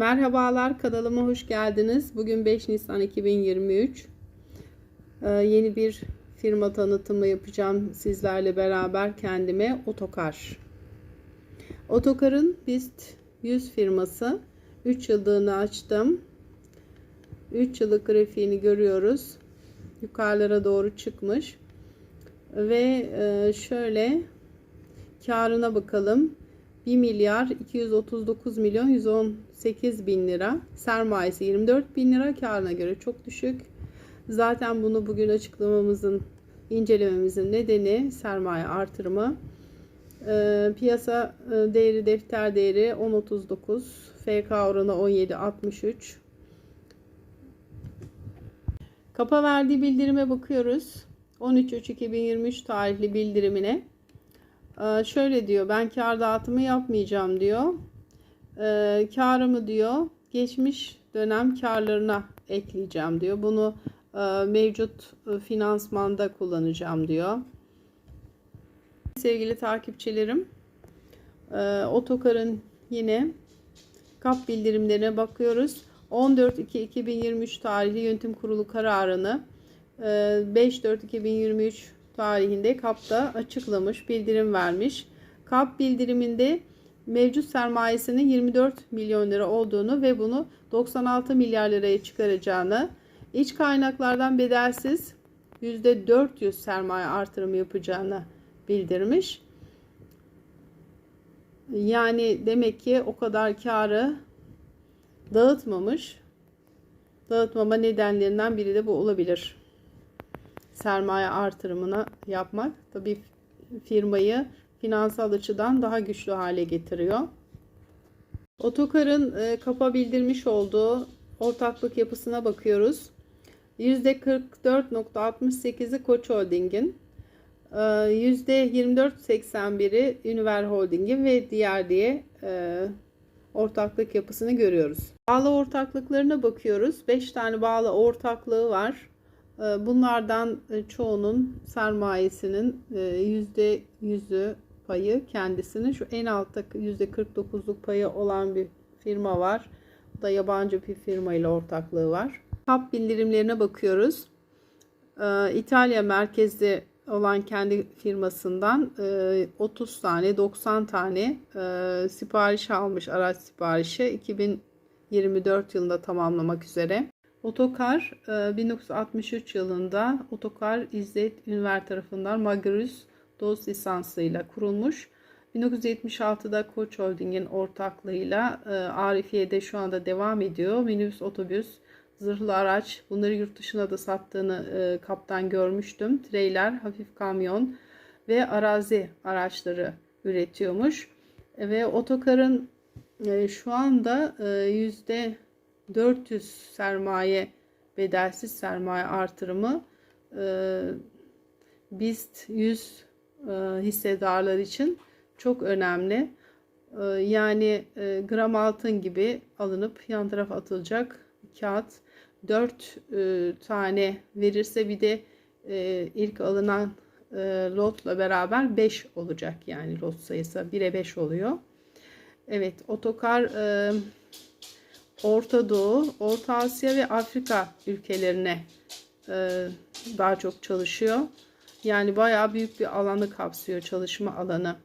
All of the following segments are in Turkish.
Merhabalar kanalıma hoş geldiniz. Bugün 5 Nisan 2023. Ee, yeni bir firma tanıtımı yapacağım sizlerle beraber kendime Otokar. Otokar'ın BIST 100 firması. 3 yıllığını açtım. 3 yıllık grafiğini görüyoruz. Yukarılara doğru çıkmış. Ve e, şöyle karına bakalım. 1 milyar 239 milyon 118 bin lira. Sermayesi 24 bin lira. Karına göre çok düşük. Zaten bunu bugün açıklamamızın, incelememizin nedeni sermaye artırımı. Ee, piyasa e, değeri, defter değeri 10.39. FK oranı 17.63. Kapa verdiği bildirime bakıyoruz. 13.3.2023 tarihli bildirimine. Ee, şöyle diyor ben kar dağıtımı yapmayacağım diyor. Ee, karımı diyor geçmiş dönem karlarına ekleyeceğim diyor. Bunu e, mevcut e, finansmanda kullanacağım diyor. Sevgili takipçilerim e, Otokar'ın yine kap bildirimlerine bakıyoruz. 14.2.2023 tarihli yönetim kurulu kararını 5.4.2023 tarihinde KAP'ta açıklamış, bildirim vermiş. KAP bildiriminde mevcut sermayesinin 24 milyon lira olduğunu ve bunu 96 milyar liraya çıkaracağını, iç kaynaklardan bedelsiz %400 sermaye artırımı yapacağını bildirmiş. Yani demek ki o kadar karı dağıtmamış. Dağıtmama nedenlerinden biri de bu olabilir sermaye artırımına yapmak tabii firmayı finansal açıdan daha güçlü hale getiriyor. Otokar'ın e, bildirmiş olduğu ortaklık yapısına bakıyoruz. %44.68'i Koç Holding'in, e, %24.81'i Univer Holding'in ve diğer diye e, ortaklık yapısını görüyoruz. Bağlı ortaklıklarına bakıyoruz. 5 tane bağlı ortaklığı var. Bunlardan çoğunun sermayesinin yüzde yüzü payı kendisinin şu en altta yüzde 49'luk payı olan bir firma var. Bu da yabancı bir firma ile ortaklığı var. Kap bildirimlerine bakıyoruz. İtalya merkezli olan kendi firmasından 30 tane 90 tane sipariş almış araç siparişi 2024 yılında tamamlamak üzere. Otokar 1963 yılında Otokar İzzet Ünver tarafından Magirus Doz lisansıyla kurulmuş. 1976'da Koç Holding'in ortaklığıyla Arifiye'de şu anda devam ediyor. Minibüs, otobüs, zırhlı araç bunları yurt dışına da sattığını kaptan görmüştüm. Treyler, hafif kamyon ve arazi araçları üretiyormuş. Ve Otokar'ın şu anda yüzde 400 sermaye bedelsiz sermaye artırımı e, BIST 100 e, hissedarlar için çok önemli. E, yani gram altın gibi alınıp yan tarafa atılacak kağıt 4 e, tane verirse bir de ilk alınan lotla beraber 5 olacak yani lot sayısı 1'e 5 oluyor. Evet otokar e, Orta Doğu, Orta Asya ve Afrika ülkelerine e, daha çok çalışıyor. Yani bayağı büyük bir alanı kapsıyor çalışma alanı.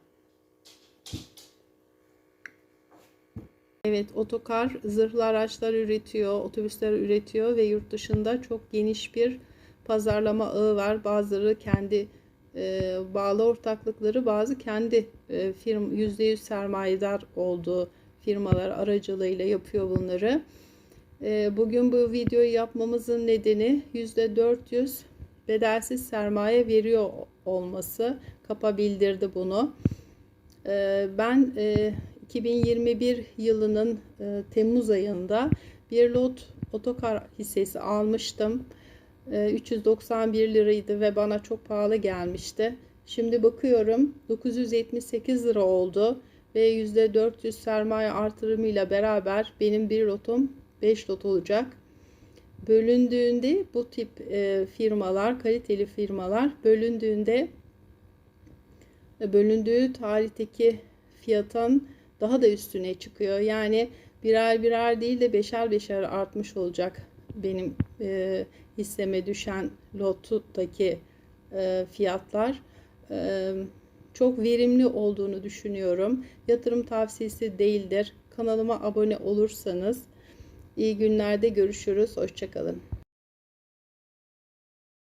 Evet otokar zırhlı araçlar üretiyor, otobüsler üretiyor ve yurt dışında çok geniş bir pazarlama ağı var. Bazıları kendi e, bağlı ortaklıkları, bazı kendi e, firm %100 sermayedar olduğu firmalar aracılığıyla yapıyor bunları. Ee, bugün bu videoyu yapmamızın nedeni %400 bedelsiz sermaye veriyor olması. Kapa bildirdi bunu. Ee, ben 2021 e, yılının e, Temmuz ayında bir lot otokar hissesi almıştım. 391 ee, liraydı ve bana çok pahalı gelmişti. Şimdi bakıyorum 978 lira oldu ve %400 sermaye artırımıyla beraber benim bir lotum 5 lot olacak. Bölündüğünde bu tip e, firmalar, kaliteli firmalar bölündüğünde bölündüğü tarihteki fiyatın daha da üstüne çıkıyor. Yani birer birer değil de beşer beşer artmış olacak benim e, hisseme düşen lottaki e, fiyatlar. E, çok verimli olduğunu düşünüyorum. Yatırım tavsiyesi değildir. Kanalıma abone olursanız iyi günlerde görüşürüz. Hoşçakalın.